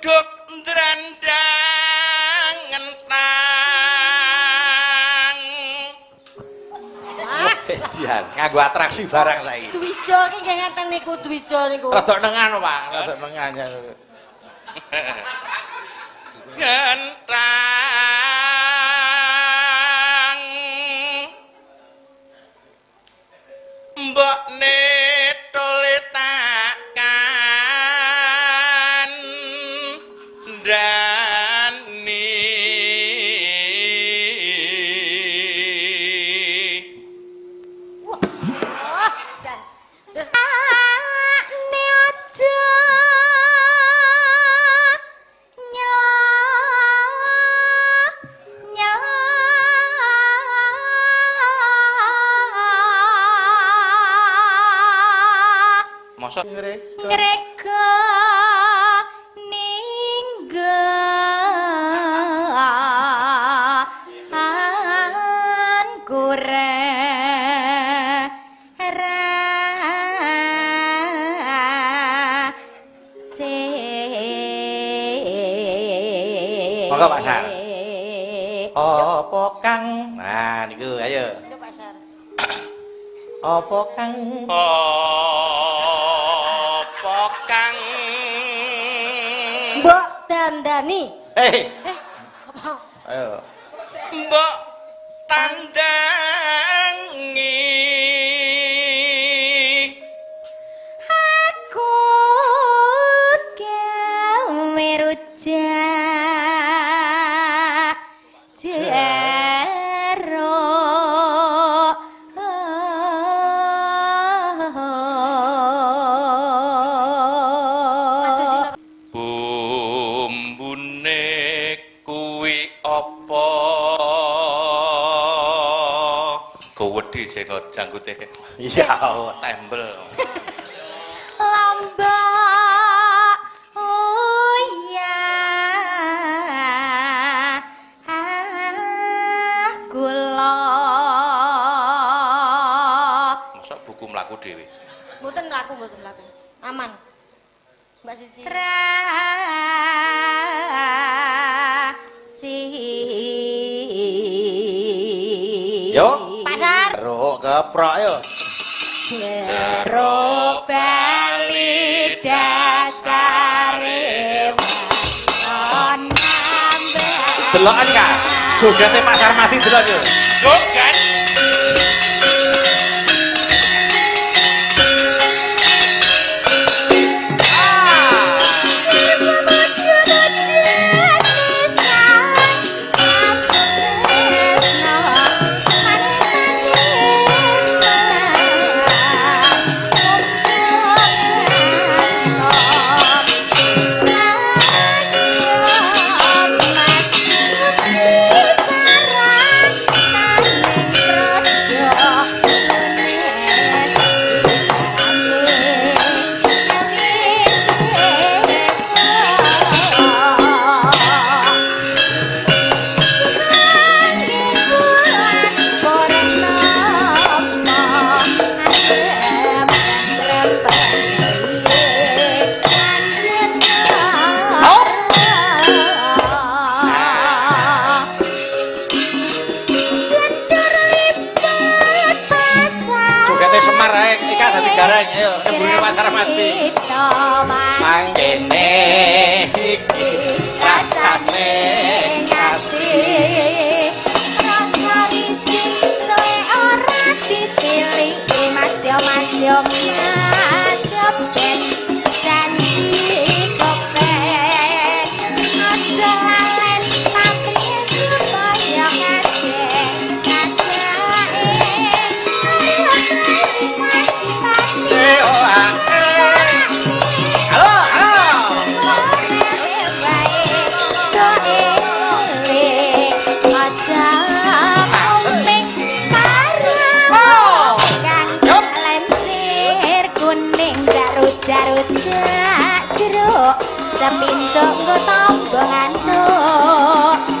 duduk ndrandang ngentang Edian, nganggo atraksi barang saiki. Dwijo iki nggih ngaten niku Dwijo niku. Rada nengan, Pak. Rada nengan. ngentang mbok netole mosok ngreka ninggalan kurang Monggo, Pak Sar. Apa kang? Nah, niku ayo. Itu Pak Sar. Apa kang? apa Mbok gowedhi sing janggute. Ya Allah. tembel. Lombok oh iya. Kula mosok buku mlaku dhewe? Mboten mlaku mboten mlaku. Aman. Mbak Suci. Si Yo. pasar Ruk keprok yo. Jeruk bali dasare onambe Delokan ka. Jogete pasar mati delok yo. joget 감사합니다. Sepincuk nggo tombo ngantuk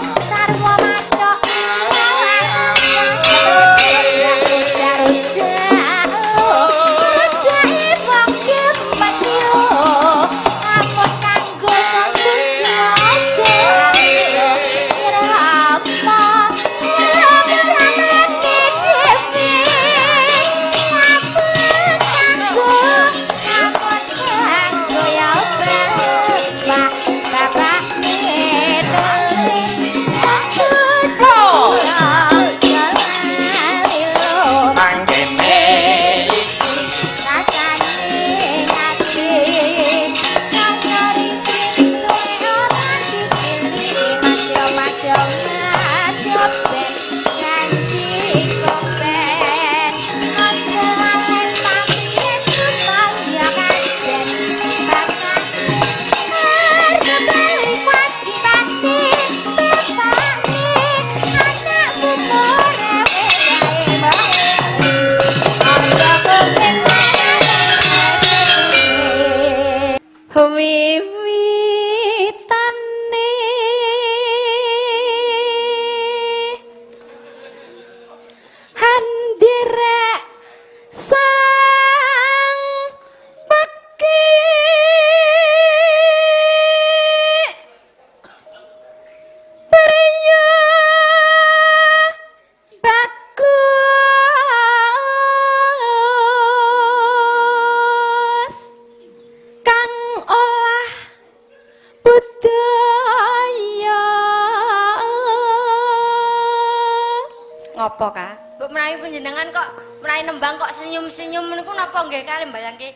Kak? Mbok menawi panjenengan kok menawi nembang kok senyum-senyum niku napa nggih kali mbayangke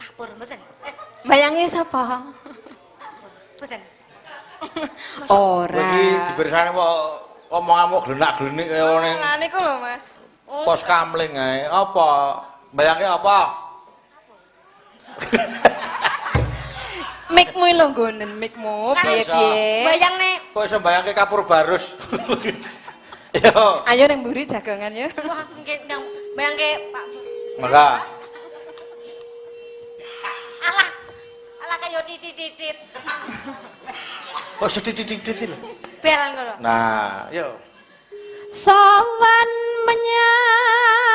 Pak Pur mboten? Eh, Bayange sapa? mboten. Ora. Iki dibersani kok omonganmu glenak-glenik kaya ning Lah niku lho, Mas. pos kamling ae. Apa? Bayangke apa? Mikmu lho nggonen, mikmu piye-piye. Bayangne Kok iso bayangke kapur barus? Yo, Ayo ning mburi jagongan ya. wah nang bayangke Pak maka Alah. Alah kaya titit-titit. kok sedikit-sedikit lho. Bel ngono. Nah, yo. Sawan menyang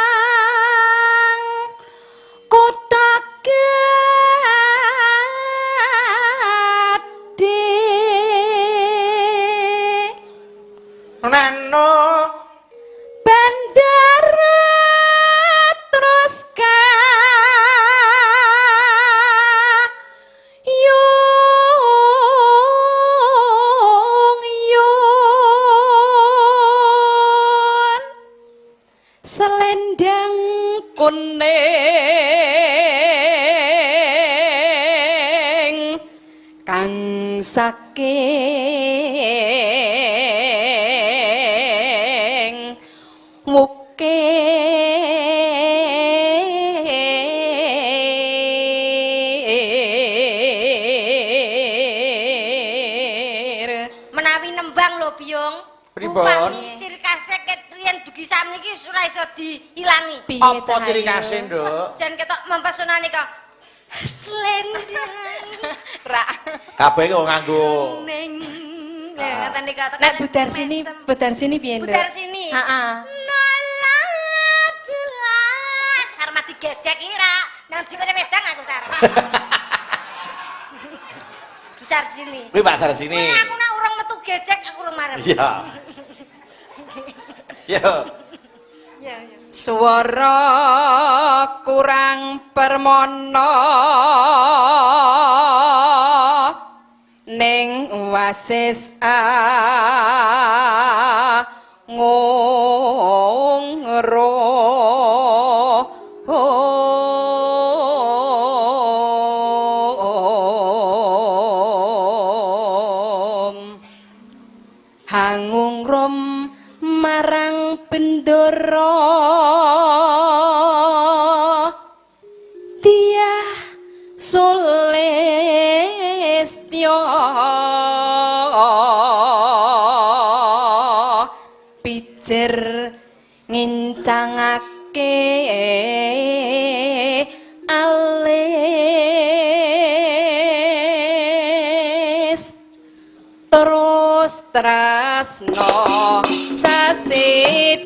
selendang kuning kang saking wukir Menawi nembang lho Biung. Pripun? Upami ciri khasnya ketrian dugi iki ora iso diilangi. piye apa ciri khasnya, Nduk? Jan ketok mempesona nika. Slendang Ra. Kabeh kok nganggo ning. Lah ngaten nika tekan Nek budar sini, budar sini piye, Nduk? Budar sini. Heeh. Nolak gelas. Sar mati gecek ira. Nang jiwane wedang aku sar. Bicar sini. Kuwi Pak Dar sini. Aku nak urung metu gecek aku urung marem. Iya. Yo. Iya, iya. Swara kurang permono ning wasis a ngro sulistyo pijer ngincangake alis. Terus tresno sasi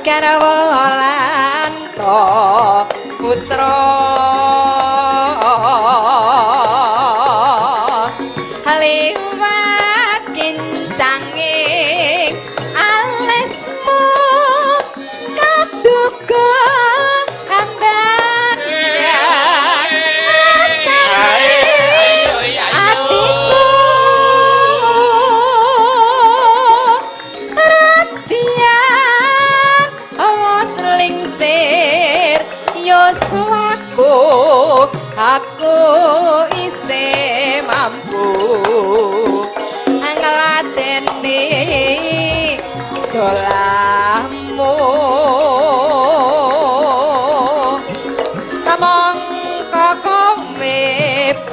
Karawalan to putra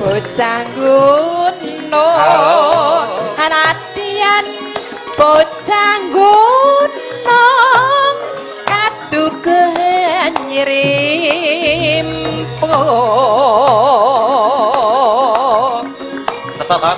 bocah gunung. Anatian bocah gunung kadugen nyrimpung Tetot.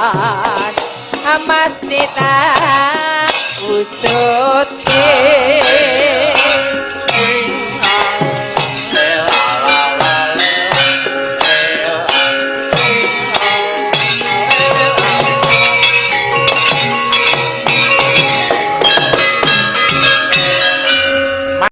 Mas Dita wujud